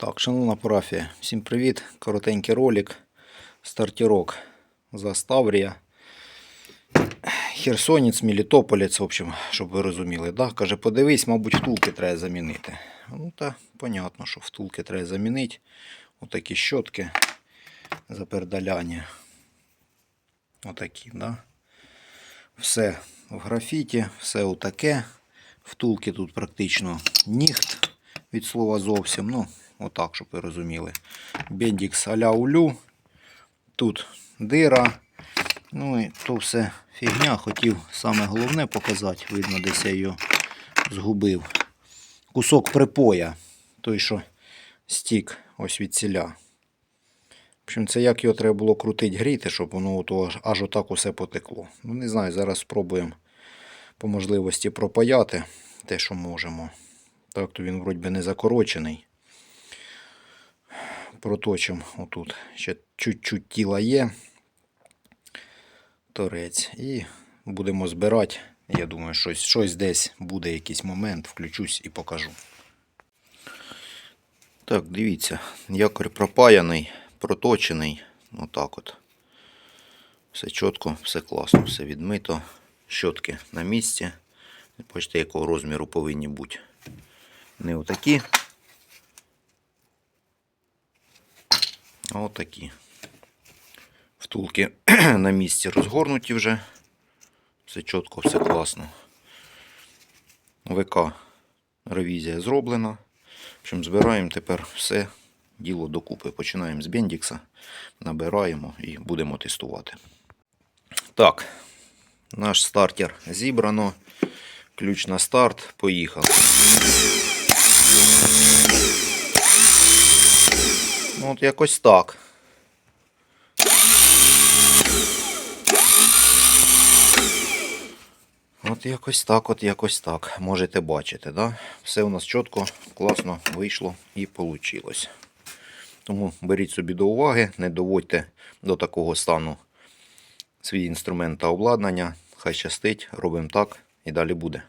Так, шановна парафія, всім привіт. Коротенький ролик. Стартірок за Ставрія. Херсонець, Мелітополець, в общем, щоб ви розуміли. Да? Каже, подивись, мабуть, втулки треба замінити. Ну та понятно, що втулки треба замінити. Отакі щотки запердаляння. Отакі, да? Все в графіті, все отаке. Втулки тут практично ніхт від слова зовсім. Ну, отак, щоб ви розуміли. Бендікс аля улю. Тут дира. Ну і то все фігня. Хотів саме головне показати. Видно, десь я його згубив. Кусок припоя. Той, що стік ось від ціля. В общем, це як його треба було крутити, гріти, щоб воно ото аж, отак усе потекло. Ну, не знаю, зараз спробуємо по можливості пропаяти те, що можемо. Так, то він вроді не закорочений. Проточимо отут. Ще чуть-чуть тіла є. Торець. І будемо збирати. Я думаю, щось, щось десь буде якийсь момент. Включусь і покажу. Так, дивіться, якорь пропаяний, проточений. Отак от. Все чітко, все класно, все відмито. Щотки на місці. Бачите, якого розміру повинні бути. Не отакі. Отакі. Втулки на місці розгорнуті вже. Все чітко, все класно. ВК ревізія зроблена. В збираємо тепер все діло докупи. Починаємо з бендікса, набираємо і будемо тестувати. Так, наш стартер зібрано. Ключ на старт. Поїхали. Ну, от якось так. От якось так, от якось так. Можете бачити, да? Все у нас чітко, класно вийшло і вийшло. Тому беріть собі до уваги, не доводьте до такого стану свій інструмент та обладнання. Хай щастить, робимо так і далі буде.